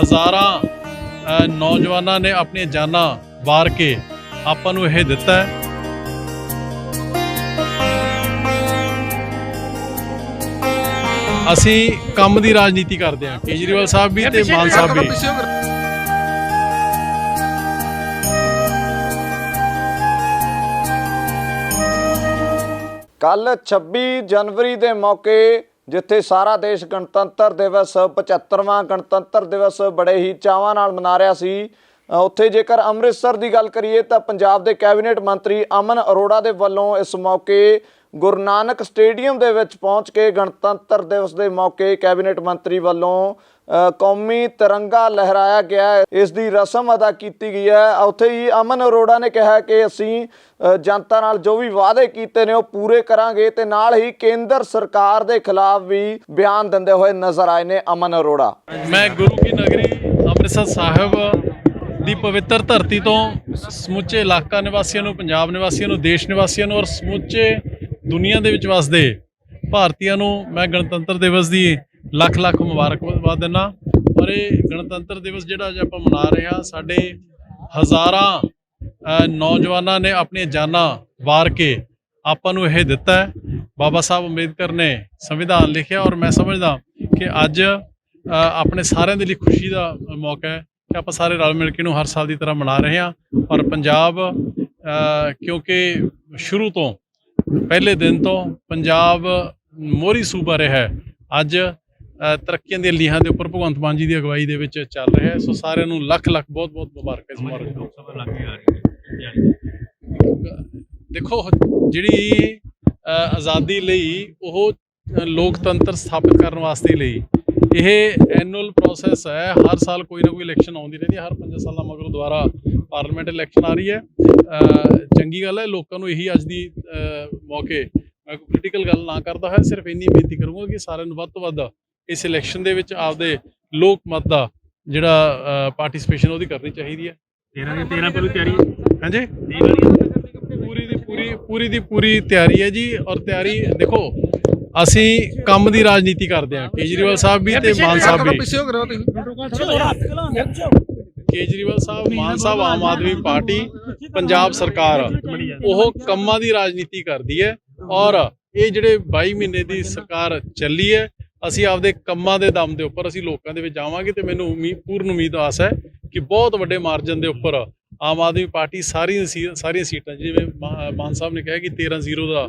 ਹਜ਼ਾਰਾਂ ਅ, ਨੌਜਵਾਨਾਂ ਨੇ ਆਪਣੀਆਂ ਜਾਨਾਂ ਵਾਰ ਕੇ ਆਪਾਂ ਨੂੰ ਇਹ ਦਿੱਤਾ ਹੈ। ਅਸੀਂ ਕੰਮ ਦੀ ਰਾਜਨੀਤੀ ਕਰਦੇ ਹਾਂ। ਕੇਜਰੀਵਾਲ ਸਾਹਿਬ ਵੀ ਤੇ ਮਾਨ ਸਾਹਿਬ ਵੀ। ਕੱਲ 26 ਜਨਵਰੀ ਦੇ ਮੌਕੇ ਜਿੱਥੇ ਸਾਰਾ ਦੇਸ਼ ਗਣਤੰਤਰ ਦਿਵਸ 75ਵਾਂ ਗਣਤੰਤਰ ਦਿਵਸ ਬੜੇ ਹੀ ਚਾਵਾਂ ਨਾਲ ਮਨਾ ਰਿਹਾ ਸੀ। ਉੱਥੇ ਜੇਕਰ ਅੰਮ੍ਰਿਤਸਰ ਦੀ ਗੱਲ ਕਰੀਏ ਤਾਂ ਪੰਜਾਬ ਦੇ ਕੈਬਨਿਟ ਮੰਤਰੀ ਅਮਨ ਅਰੋੜਾ ਦੇ ਵੱਲੋਂ ਇਸ ਮੌਕੇ ਗੁਰੂ ਨਾਨਕ ਸਟੇਡੀਅਮ ਦੇ ਵਿੱਚ ਪਹੁੰਚ ਕੇ ਗਣਤੰਤਰ ਦਿਵਸ ਦੇ ਮੌਕੇ ਕੈਬਨਿਟ ਮੰਤਰੀ ਵੱਲੋਂ ਕੌਮੀ ਤਿਰੰਗਾ ਲਹਿਰਾਇਆ ਗਿਆ ਹੈ। ਇਸ ਦੀ ਰਸਮ ਅਦਾ ਕੀਤੀ ਗਈ ਹੈ ਉੱਥੇ ਹੀ ਅਮਨ ਅਰੋੜਾ ਨੇ ਕਿਹਾ ਕਿ ਅਸੀਂ ਜਨਤਾ ਨਾਲ ਜੋ ਵੀ ਵਾਅਦੇ ਕੀਤੇ ਨੇ ਉਹ ਪੂਰੇ ਕਰਾਂਗੇ ਤੇ ਨਾਲ ਹੀ ਕੇਂਦਰ ਸਰਕਾਰ ਦੇ ਖਿਲਾਫ ਵੀ ਬਿਆਨ ਦਿੰਦੇ ਹੋਏ ਨਜ਼ਰ ਆਏ ਨੇ ਅਮਨ ਅਰੋੜਾ ਮੈਂ ਗੁਰੂ ਕੀ ਨਗਰੀ ਅੰਮ੍ਰਿਤਸਰ ਸਾਹਿਬ ਦੀ ਪਵਿੱਤਰ ਧਰਤੀ ਤੋਂ ਸਮੁੱਚੇ ਇਲਾਕਾ ਨਿਵਾਸੀਆਂ ਨੂੰ, ਪੰਜਾਬ ਨਿਵਾਸੀਆਂ ਨੂੰ, ਦੇਸ਼ ਨਿਵਾਸੀਆਂ ਨੂੰ ਔਰ ਸਮੁੱਚੇ ਦੁਨੀਆ ਦੇ ਵਿੱਚ ਵਸਦੇ ਭਾਰਤੀਆਂ ਨੂੰ ਮੈਂ ਗਣਤੰਤਰ ਦਿਵਸ ਦੀ ਲੱਖ ਲੱਖ ਮੁਬਾਰਕਬਾਦ ਦਿੰਦਾ। ਔਰ ਇਹ ਗਣਤੰਤਰ ਦਿਵਸ ਜਿਹੜਾ ਅੱਜ ਆਪਾਂ ਮਨਾ ਰਹੇ ਹਾਂ, ਸਾਡੇ ਹਜ਼ਾਰਾਂ ਨੌਜਵਾਨਾਂ ਨੇ ਆਪਣੀਆਂ ਜਾਨਾਂ ਵਾਰ ਕੇ ਆਪਾਂ ਨੂੰ ਇਹ ਦਿੱਤਾ ਬਾਬਾ ਸਾਹਿਬ ਅੰਬੇਦਕਰ ਨੇ ਸੰਵਿਧਾਨ ਲਿਖਿਆ ਔਰ ਮੈਂ ਸਮਝਦਾ ਕਿ ਅੱਜ ਆਪਣੇ ਸਾਰਿਆਂ ਦੇ ਲਈ ਖੁਸ਼ੀ ਦਾ ਮੌਕਾ ਹੈ ਕਿ ਆਪਾਂ ਸਾਰੇ ਰਲ ਮਿਲ ਕੇ ਨੂੰ ਹਰ ਸਾਲ ਦੀ ਤਰ੍ਹਾਂ ਮਨਾ ਰਹੇ ਹਾਂ। ਔਰ ਪੰਜਾਬ ਕਿਉਂਕਿ ਸ਼ੁਰੂ ਤੋਂ, ਪਹਿਲੇ ਦਿਨ ਤੋਂ ਪੰਜਾਬ ਮੋਹਰੀ ਸੂਬਾ ਰਿਹਾ ਹੈ। ਅੱਜ ਤਰੱਕੀਆਂ ਦੀਆਂ ਲੀਹਾਂ ਦੇ ਉੱਪਰ ਭਗਵੰਤ ਮਾਨ ਜੀ ਦੀ ਅਗਵਾਈ ਦੇ ਵਿੱਚ ਚੱਲ ਰਿਹਾ ਹੈ। ਸੋ ਸਾਰਿਆਂ ਨੂੰ ਲੱਖ ਲੱਖ ਬਹੁਤ ਬਹੁਤ ਮੁਬਾਰਕਾਂ ਇਸ ਮੁਬਾਰਕ ਦੇਖੋ ਜਿਹੜੀ ਆਜ਼ਾਦੀ ਲਈ ਉਹ ਲੋਕਤੰਤਰ ਸਥਾਪਿਤ ਕਰਨ ਵਾਸਤੇ ਲਈ ਇਹ ਐਨੂਅਲ ਪ੍ਰੋਸੈਸ ਹੈ। ਹਰ ਸਾਲ ਕੋਈ ਨਾ ਕੋਈ ਇਲੈਕਸ਼ਨ ਆਉਂਦੀ ਰਹਿੰਦੀ ਹੈ। ਹਰ 5 ਸਾਲਾਂ ਮਗਰੋਂ ਦੁਬਾਰਾ ਪਾਰਲੀਮੈਂਟ ਇਲੈਕਸ਼ਨ ਆ ਰਹੀ ਹੈ। ਚੰਗੀ ਗੱਲ ਹੈ। ਲੋਕਾਂ ਨੂੰ ਇਹੀ ਅੱਜ ਦੀ ਮੌਕੇ ਮੈਂ ਕੋਈ ਪੋਲੀਟੀਕਲ ਗੱਲ ਨਾ ਕਰਦਾ ਹੈ ਸਿਰਫ ਇੰਨੀ ਬੇਨਤੀ ਕਰੂੰਗਾ ਕਿ ਸਾਰਿਆਂ ਨੂੰ ਵੱਧ ਤੋਂ ਵੱਧ ਇਸ ਇਲੈਕਸ਼ਨ ਦੇ ਵਿੱਚ ਆਪਦੇ ਲੋਕ ਮਤ ਦਾ ਜਿਹੜਾ ਪਾਰਟਿਸਿਪੇਸ਼ਨ ਉਹਦੀ ਕਰਨੀ ਚਾਹੀਦੀ ਹੈ। 13 ਦੀ 13 ਪਰ ਤਿਆਰੀ ਹੈ। ਹਾਂਜੀ? 13 ਦੀ ਪੂਰੀ ਦੀ ਪੂਰੀ ਪੂਰੀ ਦੀ ਪੂਰੀ ਤਿਆਰੀ ਹੈ ਜੀ ਔਰ ਤਿਆਰੀ ਦੇਖੋ ਅਸੀਂ ਕੰਮ ਦੀ ਰਾਜਨੀਤੀ ਕਰਦੇ ਹਾਂ। ਕੇਜਰੀਵਾਲ ਸਾਹਿਬ ਵੀ ਤੇ ਮਾਨ ਸਾਹਿਬ ਵੀ। ਕੇਜਰੀਵਾਲ ਸਾਹਿਬ ਮਾਨ ਸਾਹਿਬ ਆਮ ਆਦਮੀ ਪਾਰਟੀ ਪੰਜਾਬ ਸਰਕਾਰ ਉਹ ਕੰਮਾਂ ਦੀ ਰਾਜਨੀਤੀ ਕਰਦੀ ਹੈ ਔਰ ਇਹ ਜਿਹੜੇ 22 ਮਹੀਨੇ ਦੀ ਸਰਕਾਰ ਚੱਲੀ ਹੈ ਅਸੀਂ ਆਪਦੇ ਕੰਮਾਂ ਦੇ ਦਮ ਦੇ ਉੱਪਰ ਅਸੀਂ ਲੋਕਾਂ ਦੇ ਵਿੱਚ ਜਾਵਾਂਗੇ ਤੇ ਮੈਨੂੰ ਉਮੀਦ ਪੂਰਨ ਉਮੀਦ ਆਸ ਹੈ ਕਿ ਬਹੁਤ ਵੱਡੇ ਮਾਰਜਨ ਦੇ ਉੱਪਰ ਆਮ ਆਦਮੀ ਪਾਰਟੀ ਸਾਰੀਆਂ ਸੀ- ਸਾਰੀਆਂ ਸੀਟਾਂ ਜਿਵੇਂ ਮਾਨ ਸਾਹਿਬ ਨੇ ਕਿਹਾ ਕਿ 13-0 ਦਾ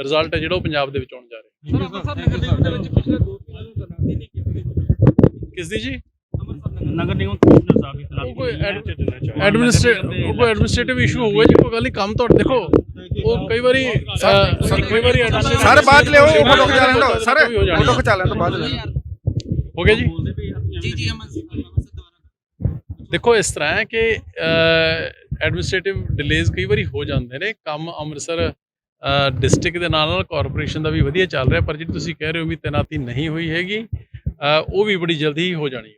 ਰਿਜ਼ਲਟ ਹੈ ਜਿਹੜਾ ਉਹ ਪੰਜਾਬ ਦੇ ਵਿੱਚ ਆਉਣ ਜਾ ਰਿਹਾ। ਕਿਸ ਦੀ ਜੀ? ਨਗਰ ਨਿਗਮ ਕਮਿਸ਼ਨਰ ਸਾਹਿਬ ਦੀ ਉਹ ਕੋਈ ਐਡਮਿਨਿਸਟ੍ਰੇਟਿਵ ਇਸ਼ੂ ਹੋਊਗਾ ਜੀ ਕੋਈ ਗੱਲ ਨਹੀਂ ਕੰਮ ਤੁਹਾਡੇ ਦੇਖੋ ਉਹ ਕਈ ਵਾਰੀ ਕਈ ਵਾਰੀ ਸਾਰੇ ਬਾਅਦ ਲਿਓ ਫੋਟੋ ਖਿਚਾ ਲੈਣ ਦੋ ਸਾਰੇ ਫੋਟੋ ਖਿਚਾ ਲੈਣ ਤੋਂ ਬਾਅਦ ਲੈ ਹੋ ਗਿਆ ਜੀ? ਦੇਖੋ ਇਸ ਤਰ੍ਹਾਂ ਹੈ ਕਿ ਐਡਮਿਨਿਸਟ੍ਰੇਟਿਵ ਡਿਲੇਜ਼ ਕਈ ਵਾਰੀ ਹੋ ਜਾਂਦੇ ਨੇ। ਕੰਮ ਅੰਮ੍ਰਿਤਸਰ ਡਿਸਟ੍ਰਿਕਟ ਦੇ ਨਾਲ ਨਾਲ ਕਾਰਪੋਰੇਸ਼ਨ ਦਾ ਵੀ ਵਧੀਆ ਚੱਲ ਰਿਹਾ ਪਰ ਜਿਹੜੀ ਤੁਸੀਂ ਕਹਿ ਰਹੇ ਹੋ ਵੀ ਤੈਨਾਤੀ ਨਹੀਂ ਹੋਈ ਹੈਗੀ ਉਹ ਵੀ ਬੜੀ ਜਲਦੀ ਹੀ ਹੋ ਜਾਣੀ ਹੈ।